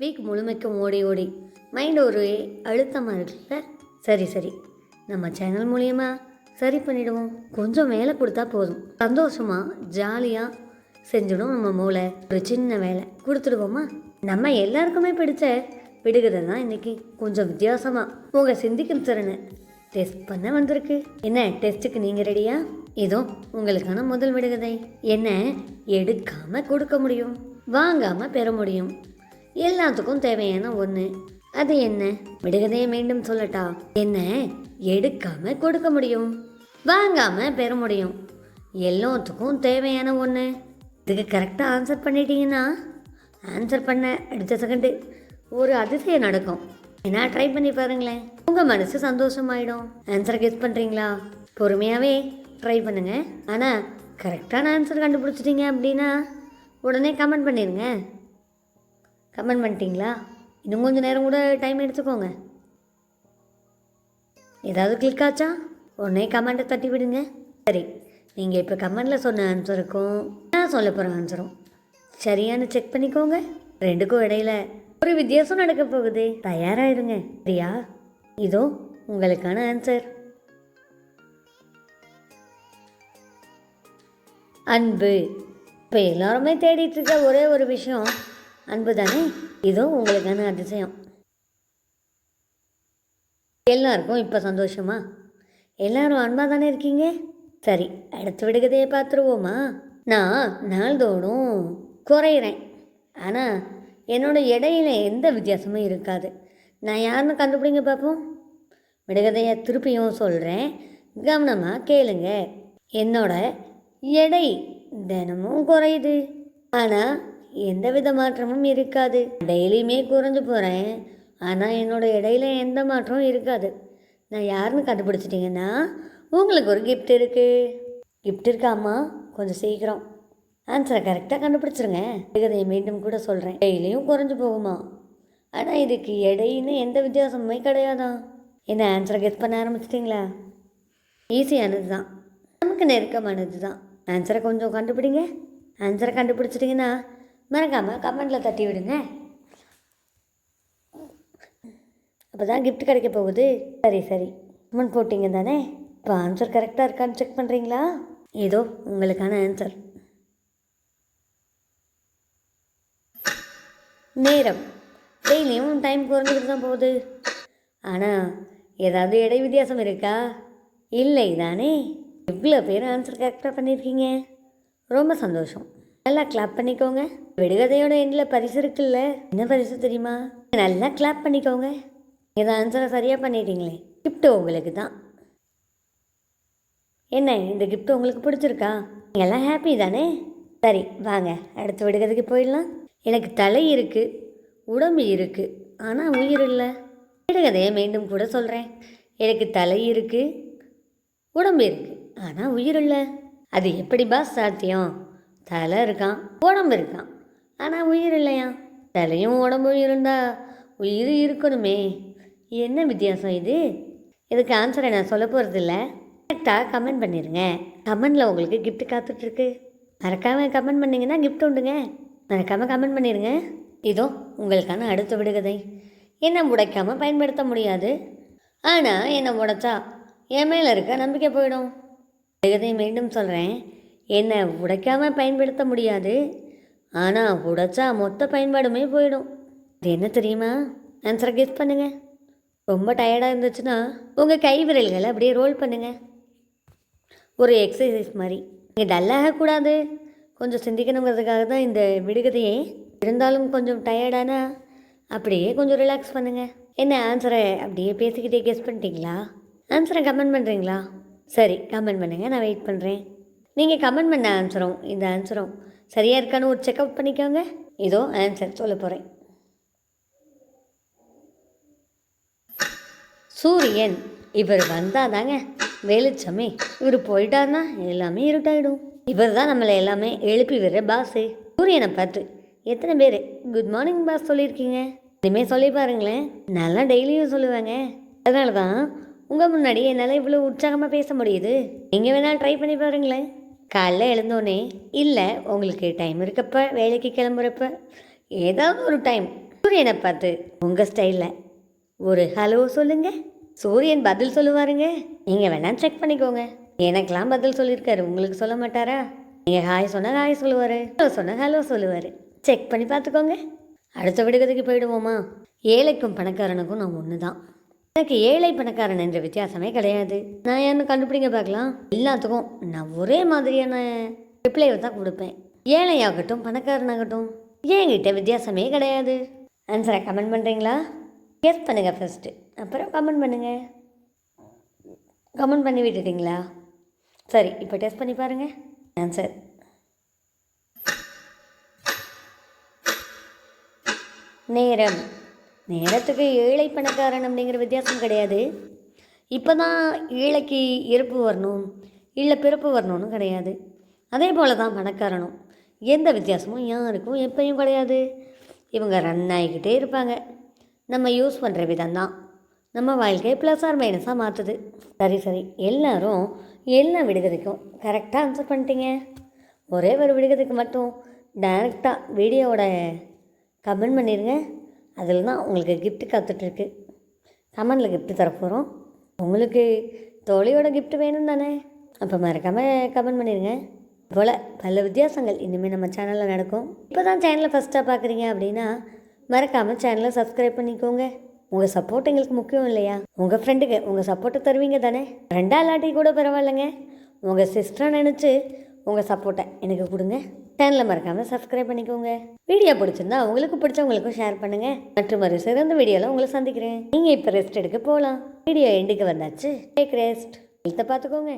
Week முழுமைக்கும் ஓடி ஓடி மைண்ட் ஒரு அழுத்தமாக இருக்குல்ல? சரி சரி. நம்ம சேனல் மூலியமா சரி பண்ணிடுவோம். கொஞ்சம் வேலை கொடுத்தா போதும். சந்தோஷமாக ஜாலியாக செஞ்சிடும் நம்ம மூளை. ஒரு சின்ன வேலை கொடுத்துடுவோமா? நம்ம எல்லாருக்குமே பிடிச்ச விடுகதை தான் இன்றைக்கி கொஞ்சம் வித்தியாசமாக உங்கள் சிந்திக்கும் திறனை டெஸ்ட் பண்ண வந்திருக்கு. என்ன டெஸ்ட்டுக்கு நீங்கள் ரெடியா இதோ உங்களுக்கான முதல் விடுகதை. என்ன எடுக்காமல் கொடுக்க முடியும் வாங்காமல் பெற முடியும். எல்லாத்துக்கும் தேவையான ஒன்று அது என்ன? விடுகதையை மீண்டும் சொல்லட்டா? என்ன? எடுக்காம கொடுக்க முடியும். வாங்காம பெற முடியும். எல்லாத்துக்கும் தேவையான ஒன்று இதுக்கு கரெக்டாக ஆன்சர் பண்ணிட்டீங்கன்னா ஆன்சர் பண்ண அடுத்த செகண்டு ஒரு அதிசயம் நடக்கும். என்ன ட்ரை பண்ணி பாருங்களேன். உங்கள் மனசு சந்தோஷமாயிடும். ஆன்சர் கெஸ் பண்ணுறீங்களா பொறுமையாகவே ட்ரை பண்ணுங்கள் ஆனால் கரெக்டான ஆன்சர் கண்டுபிடிச்சிட்டிங்க அப்படின்னா உடனே கமெண்ட் பண்ணிடுங்க கமெண்ட் பண்ணிட்டீங்களா? இன்னும் கொஞ்சம் நேரம் கூட டைம் எடுத்துக்கோங்க. ஏதாவது கிளிக் ஆச்சா? உடனே கமெண்ட்டை தட்டி விடுங்க. சரி நீங்கள் இப்போ கமெண்டில் சொன்ன ஆன்சருக்கும் நான் சொல்ல போகிற ஆன்சரும் சரியானு செக் பண்ணிக்கோங்க. ரெண்டுக்கும் இடையில ஒரு வித்தியாசம் நடக்க போகுது. தயாராகிடுங்க சரியா? இதோ உங்களுக்கான ஆன்சர் அன்பு. இப்போ எல்லாருமே தேடிட்டு இருக்க ஒரே ஒரு விஷயம் அன்பு தானே இதோ உங்களுக்கான அதிசயம். எல்லாருக்கும் இப்போ சந்தோஷமா? எல்லாரும் அன்பாக தானே இருக்கீங்க? சரி அடுத்து விடுகதையை பார்த்துருவோமா? நான் நாள்தோறும் குறையிறேன். ஆனால் என்னோட எடையில எந்த வித்தியாசமும் இருக்காது. நான் யாருன்னு கண்டுபிடிங்க பார்ப்போம் விடுகதையை திருப்பியும் சொல்கிறேன் கவனமாக கேளுங்க. என்னோட எடை தினமும் குறையுது. ஆனால் எந்த வித மாற்றமும் இருக்காது. டெய்லியுமே குறைஞ்சு போகிறேன் ஆனால் என்னோட இடையில எந்த மாற்றமும் இருக்காது. நான் யாருன்னு கண்டுபிடிச்சிட்டிங்கன்னா உங்களுக்கு ஒரு கிஃப்ட் இருக்குது கிஃப்ட் இருக்காம்மா கொஞ்சம் சீக்கிரம். ஆன்சரை கரெக்டாக கண்டுபிடிச்சிருங்க. விடுகதையை மீண்டும் கூட சொல்கிறேன் டெய்லியும் குறைஞ்சு போகுமா? ஆனால் இதுக்கு இடையின்னு எந்த வித்தியாசமுமே கிடையாதான் என்ன ஆன்சரை கெஸ் பண்ண ஆரம்பிச்சிட்டிங்களா? ஈஸியானது தான் நமக்கு நெருக்கமானது தான் ஆன்சரை கொஞ்சம் கண்டுபிடிங்க. ஆன்சரை கண்டுபிடிச்சிட்டிங்கன்னா மறக்காமல் கமெண்டில் தட்டி விடுங்க. அப்போ தான் கிஃப்ட் கிடைக்க போகுது. சரி சரி. முன் போட்டிங்க தானே? இப்போ ஆன்சர் கரெக்டாக இருக்கான்னு செக் பண்ணுறீங்களா ஏதோ உங்களுக்கான ஆன்சர் நேரம். டெய்லியும் டைம் குறைஞ்சிக்கிட்டு தான் போகுது. ஆனால் ஏதாவது இடை வித்தியாசம் இருக்கா? இல்லை தானே? எவ்வளோ பேர் ஆன்சர் கரெக்டாக பண்ணியிருக்கீங்க ரொம்ப சந்தோஷம். நல்லா கிளாப் பண்ணிக்கோங்க. விடுகதையோட எண்டில் பரிசு இருக்குல்ல? என்ன பரிசு தெரியுமா? நல்லா கிளாப் பண்ணிக்கோங்க. இதை ஆன்சரை சரியாக பண்ணிட்டீங்களே. கிஃப்ட்டு உங்களுக்கு தான். என்ன இந்த கிஃப்ட் உங்களுக்கு பிடிச்சிருக்கா? எல்லாம் ஹாப்பி தானே? சரி வாங்க. அடுத்த விடுகதைக்கு போயிடலாம். எனக்கு தலை இருக்குது உடம்பு இருக்குது ஆனால் உயிர் இல்லை. விடுகதையை மீண்டும் கூட சொல்கிறேன் எனக்கு தலை இருக்குது உடம்பு இருக்குது ஆனால் உயிர் இல்லை. அது எப்படி பாஸ் சாத்தியம்? தலை இருக்கான் உடம்பு இருக்கான். ஆனால் உயிர் இல்லையா? தலையும் உடம்பும் இருந்தால் உயிர் இருக்கணுமே. என்ன வித்தியாசம் இது? இதுக்கு ஆன்சரை நான் சொல்ல போகிறதில்ல கரெக்டாக கமெண்ட் பண்ணிடுங்க கமெண்டில் உங்களுக்கு கிஃப்ட் காத்துட்ருக்கு. மறக்காமல் கமெண்ட் பண்ணிங்கன்னா கிஃப்ட் உண்டுங்க. மறக்காமல் கமெண்ட் பண்ணிடுங்க இதோ உங்களுக்கான அடுத்த விடுகதை. என்னை உடைக்காமல் பயன்படுத்த முடியாது. ஆனால் என்னை உடைச்சா என் மேலே இருக்க நம்பிக்கை போயிடும். விடுகதை மீண்டும் சொல்கிறேன் என்னை உடைக்காமல் பயன்படுத்த முடியாது. ஆனால் உடைச்சா மொத்த பயன்பாடுமே போயிடும். இது என்ன தெரியுமா? ஆன்சரை கெஸ் பண்ணுங்கள் ரொம்ப டயர்டாக இருந்துச்சுன்னா உங்கள் கை விரல்களை அப்படியே ரோல் பண்ணுங்கள் ஒரு எக்ஸசைஸ் மாதிரி. நீங்கள் டல்லாகக்கூடாது கொஞ்சம் சிந்திக்கணுங்கிறதுக்காக தான் இந்த விடுகதையே. இருந்தாலும் கொஞ்சம் டயர்டானா அப்படியே கொஞ்சம் ரிலாக்ஸ் பண்ணுங்கள் என்ன ஆன்சரை அப்படியே பேசிக்கிட்டே கெஸ் பண்ணிட்டீங்களா? ஆன்சரை கமெண்ட் பண்ணுறீங்களா சரி கமெண்ட் பண்ணுங்கள் நான் வெயிட் பண்ணுறேன் நீங்கள் கமெண்ட் பண்ண ஆன்சரும் இந்த ஆன்சரும் சரியாக இருக்கான்னு ஒரு செக்அவுட் பண்ணிக்கோங்க. இதோ ஆன்சர் சொல்ல போகிறேன் சூரியன் இவர் வந்தாதாங்க. வெளிச்சமே இவர் போயிட்டாருன்னா எல்லாமே இருட்டாயிடும். இவர் தான் நம்மளை எல்லாமே எழுப்பி விடுற பாஸு சூரியனை பார்த்து எத்தனை பேர்? குட் மார்னிங் பாஸ் சொல்லியிருக்கீங்க. இனிமேல் சொல்லி பாருங்களேன். நல்லா டெய்லியும் சொல்லுவேங்க. அதனால தான் உங்கள் முன்னாடி என்னால் இவ்வளோ உற்சாகமாக பேச முடியுது. நீங்கள் வேணால் ட்ரை பண்ணி பாருங்களேன். காலைல எழுந்தோடனே இல்லை உங்களுக்கு டைம் இருக்கப்ப வேலைக்கு கிளம்புறப்ப ஏதாவது ஒரு டைம் சூரியனை பார்த்து உங்கள் ஸ்டைலில் ஒரு ஹலோ சொல்லுங்க. சூரியன் பதில் சொல்லுவாருங்க. நீங்கள் வேணா செக் பண்ணிக்கோங்க. எனக்கெல்லாம் பதில் சொல்லியிருக்காரு. உங்களுக்கு சொல்ல மாட்டாரா? நீங்கள் ஹாய் சொன்னால் ஹாய் சொல்லுவார். ஹலோ சொன்னால் ஹலோ சொல்லுவார். செக் பண்ணி பார்த்துக்கோங்க. அடுத்த விடுகதைக்கு போயிடுவோமா? ஏழைக்கும் பணக்காரனுக்கும் நான் ஒன்று தான் எனக்கு ஏழை பணக்காரன் என்ற வித்தியாசமே கிடையாது. நான் என்ன கண்டுபிடிங்க பார்க்கலாம். எல்லாத்துக்கும் நான் ஒரே மாதிரியான ரிப்ளைவை தான் கொடுப்பேன். ஏழையாகட்டும் பணக்காரனாகட்டும் என்கிட்ட வித்தியாசமே கிடையாது. ஆன்சரை கமெண்ட் பண்ணுறீங்களா கெஸ் பண்ணுங்கள் ஃபஸ்ட்டு அப்புறம் கமெண்ட் பண்ணுங்கள் கமெண்ட் பண்ணி விட்டுட்டீங்களா? சரி இப்போ டெஸ்ட் பண்ணி பாருங்கள் ஆன்சர் நேரம். நேரத்துக்கு ஏழை பணக்காரன் அப்படிங்கிற வித்தியாசம் கிடையாது. இப்போ தான் ஏழைக்கு இறப்பு வரணும் இல்லை பிறப்பு வரணும்னு கிடையாது. அதே போல் தான் பணக்காரனும். எந்த வித்தியாசமும் யாருக்கும் எப்பயும் கிடையாது. இவங்க ரன் ஆகிக்கிட்டே இருப்பாங்க. நம்ம யூஸ் பண்ணுற விதம் தான் நம்ம வாழ்க்கையை ப்ளஸ் ஆர் மைனஸாக மாற்றுது சரி சரி. எல்லோரும் எல்லா விடுகதைக்கும் கரெக்டாக ஆன்சர் பண்ணிட்டீங்க. ஒரே ஒரு விடுகதைக்கு மட்டும் டைரெக்டாக வீடியோவோட கமெண்ட் பண்ணிடுங்க அதில் தான் உங்களுக்கு கிஃப்ட்டு காத்துட்ருக்கு. கமெண்டில் கிஃப்ட்டு தரப்போகிறோம் உங்களுக்கு தோழியோட கிஃப்ட் வேணும் தானே அப்போ மறக்காமல் கமெண்ட் பண்ணிடுங்க போல் பல வித்தியாசங்கள் இனிமேல் நம்ம சேனலில் நடக்கும். இப்போ தான் சேனலை ஃபஸ்ட்டாக பார்க்குறீங்க அப்படின்னா மறக்காமல் சேனலை சப்ஸ்கிரைப் பண்ணிக்கோங்க. உங்கள் சப்போர்ட் எங்களுக்கு முக்கியம் இல்லையா? உங்கள் ஃப்ரெண்டுக்கு உங்கள் சப்போர்ட்டை தருவீங்க தானே? ரெண்டா இல்லாட்டி கூட பரவாயில்லைங்க. உங்கள் சிஸ்டரை நினச்சி உங்கள் சப்போர்ட்டை எனக்கு கொடுங்க. சேனலை மறக்காமல் சப்ஸ்கிரைப் பண்ணிக்கோங்க. வீடியோ பிடிச்சிருந்தா உங்களுக்கு பிடிச்சவங்களுக்கும் ஷேர் பண்ணுங்கள் மற்றும் ஒரு சிறந்த வீடியோவில் உங்களை சந்திக்கிறேன். நீங்கள் இப்போ ரெஸ்ட் எடுக்க போகலாம் வீடியோ எண்டுக்கு வந்தாச்சு. டேக் ரெஸ்ட் ஹெல்த்தை பார்த்துக்கோங்க.